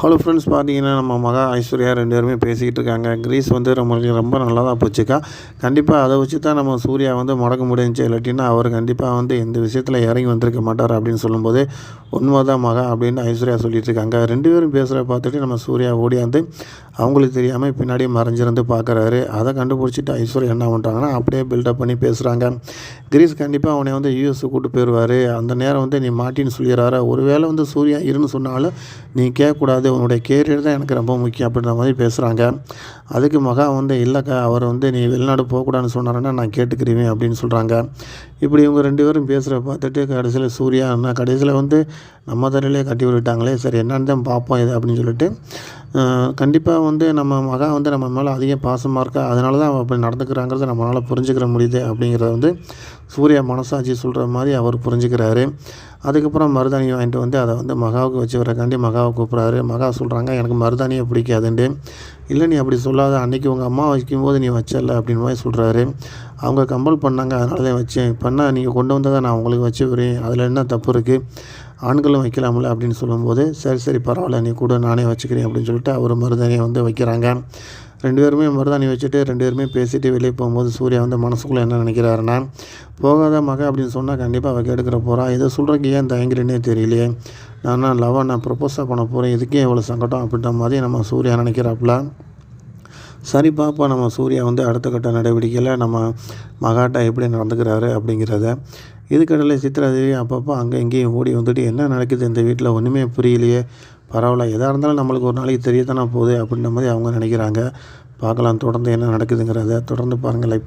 Hello friends பார்த்தீங்கன்னா நம்ம மகா ஐஸ்வர்யா ரெண்டு பேருமே பேசிக்கிட்டு இருக்காங்க. கிரீஸ் வந்து நம்மளுக்கு ரொம்ப நல்லா தான் போச்சுக்கா. கண்டிப்பாக அதை வச்சு தான் நம்ம சூர்யா வந்து முடக்க முடிஞ்சு இல்லாட்டின்னா அவர் கண்டிப்பாக வந்து எந்த விஷயத்தில் இறங்கி வந்திருக்க மாட்டார் அப்படின்னு சொல்லும்போது உண்மைதான் மகா அப்படின்னு ஐஸ்வர்யா சொல்லிட்டு இருக்காங்க. ரெண்டு பேரும் பேசுகிற பார்த்துட்டு நம்ம சூர்யா ஓடியாந்து அவங்களுக்கு தெரியாமல் பின்னாடி மறைஞ்சிருந்து பார்க்குறாரு அதை கண்டுபிடிச்சிட்டு ஐஸ்வர்யா என்ன பண்ணுறாங்கன்னா அப்படியே பில்டப் பண்ணி பேசுகிறாங்க கிரீஸ் கண்டிப்பாக அவனை வந்து யூஎஸ் கூட்டு போயிடுவார் அந்த நேரம் வந்து நீ மாட்டின்னு சொல்லிடுறாரு. ஒருவேளை வந்து சூர்யா இருன்னு சொன்னாலும் நீ கேட்கக்கூடாது. உன்னுடைய கேரியர் தான் எனக்கு ரொம்ப முக்கியம் அப்படின்ற மாதிரி பேசுகிறாங்க அதுக்கு மகா வந்து இல்லைக்கா அவர் வந்து நீ வெளிநாடு போகக்கூடாதுன்னு சொன்னாருன்னா நான் கேட்டுக்கிறேன் அப்படின்னு சொல்கிறாங்க இப்படி இவங்க ரெண்டு பேரும் பேசுகிற பார்த்துட்டு கடைசியில் சூர்யா என்ன கடைசியில் வந்து நம்ம தலையிலே கட்டி விட்டுட்டாங்களே. சரி என்னன்னு தான் பார்ப்போம் இது அப்படின்னு சொல்லிட்டு கண்டிப்பாக வந்து நம்ம மகா வந்து நம்ம மேலே அதிக பாசமாக இருக்கா? அதனால தான் அவள் அப்படி நடந்துக்கிறாங்கிறத நம்மளால் புரிஞ்சுக்கிற முடியுது அப்படிங்கிறத வந்து சூர்யா மனசாட்சி சொல்கிற மாதிரி அவர் புரிஞ்சுக்கிறாரு. அதுக்கப்புறம் மருதாணி வாங்கிட்டு வந்து அதை வந்து மகாவுக்கு வச்சு வரக்காண்டி மகாவை கூப்பிட்றாரு. மகா சொல்கிறாங்க எனக்கு மருதாணியை பிடிக்காதுன்ட்டு. இல்லை நீ அப்படி சொல்லாத. அன்றைக்கி உங்கள் அம்மா வைக்கும்போது நீ வச்சல அப்படின்னு மாதிரி சொல்கிறாரு அவங்க கம்பல் பண்ணாங்க அதனால தான் வச்சேன் பண்ணால் நீங்கள் கொண்டு வந்ததை நான் உங்களுக்கு வச்சு வரேன் அதில் என்ன தப்பு இருக்குது ஆண்களும் வைக்கலாம்ல அப்படின்னு சொல்லும்போது சரி சரி பரவாயில்ல நீ கூட நானே வச்சுக்கிறேன் அப்படின்னு சொல்லிட்டு அவர் மருதாணியை வந்து வைக்கிறாங்க. ரெண்டு பேருமே மருதாணி வச்சுட்டு ரெண்டு பேருமே பேசிட்டு வெளியே போகும்போது சூர்யா வந்து மனசுக்குள்ளே என்ன நினைக்கிறாருன்னா போகாத மக அப்படின்னு சொன்னால் கண்டிப்பாக அவள் கெடுக்கிற போகிறா இதை சொல்கிறக்கு ஏன் தயங்குறேன்னே தெரியலையே? நான் லவ் நான் ப்ரப்போஸாக பண்ண போகிறேன் இதுக்கே எவ்வளோ சங்கடம் அப்படின்ற மாதிரி நம்ம சூர்யா நினைக்கிறாப்புல. சரி பார்ப்போம் நம்ம சூர்யா வந்து அடுத்த கட்ட நடவடிக்கையில் நம்ம மகாட்டா எப்படி நடந்துக்கிறாரு அப்படிங்கிறத இதுக்கடையில் சித்திராதேவி அப்பப்போ அங்கே இங்கேயும் ஓடி வந்துட்டு என்ன நடக்குது இந்த வீட்டில் ஒன்றுமே புரியலையே பரவாயில்ல எதாக இருந்தாலும் நம்மளுக்கு ஒரு நாளைக்கு தெரியத்தானே போகுது அப்படின்ற மாதிரி அவங்க நினைக்கிறாங்க. பார்க்கலாம் தொடர்ந்து என்ன நடக்குதுங்கிறத தொடர்ந்து பாருங்கள்